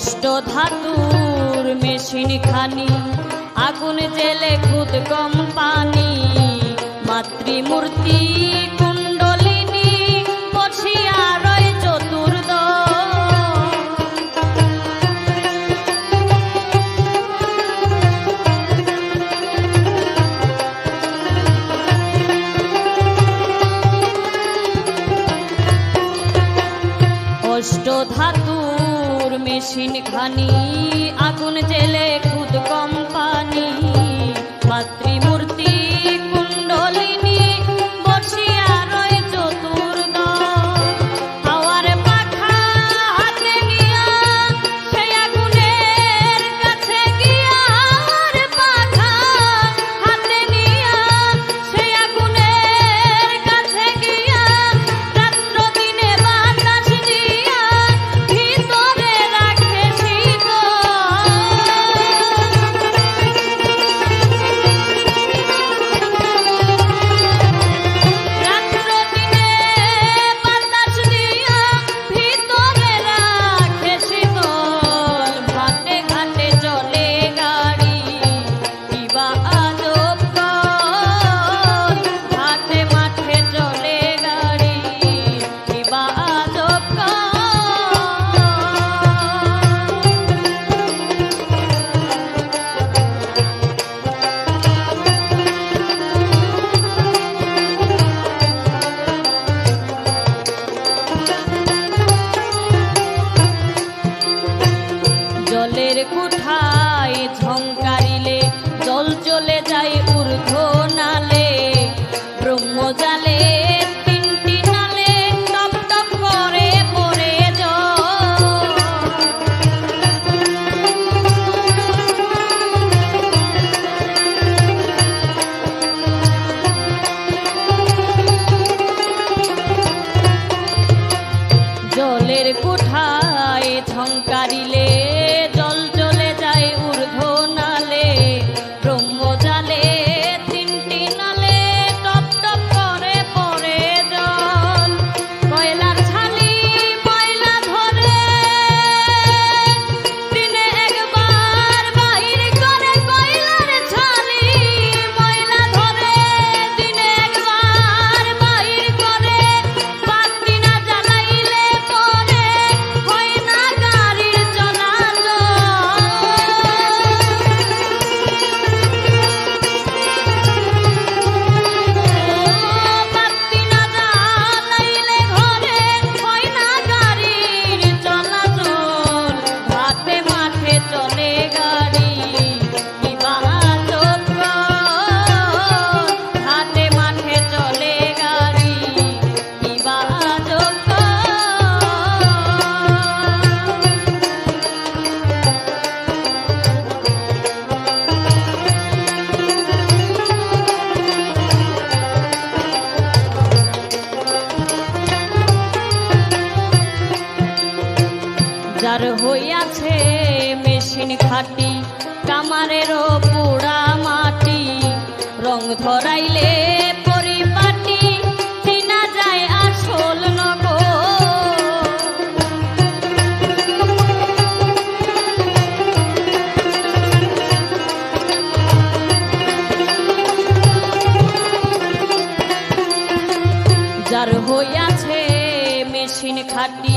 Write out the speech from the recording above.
অষ্ট ধাতুর মেশিন খানি আগুন জেলে খুদ কম পানি মাতৃমূর্তি কুণ্ডলিনী মেশিন খানি আগুন জেলে খুদ কম্পানি। উঠায় ঝংকারিলে, জল চলে যায় ঊর্ধ্ব নালে ব্রহ্মজালে তিনটি নালে টপ টপ করে পড়ে জল। জলের কোঠায় ঝংকারিলে কঠিন খাটি কামারেরও পোড়া মাটি রং ধরাইলে পরিপাটি যায় আসল যার হইয়াছে মেশিন খাটি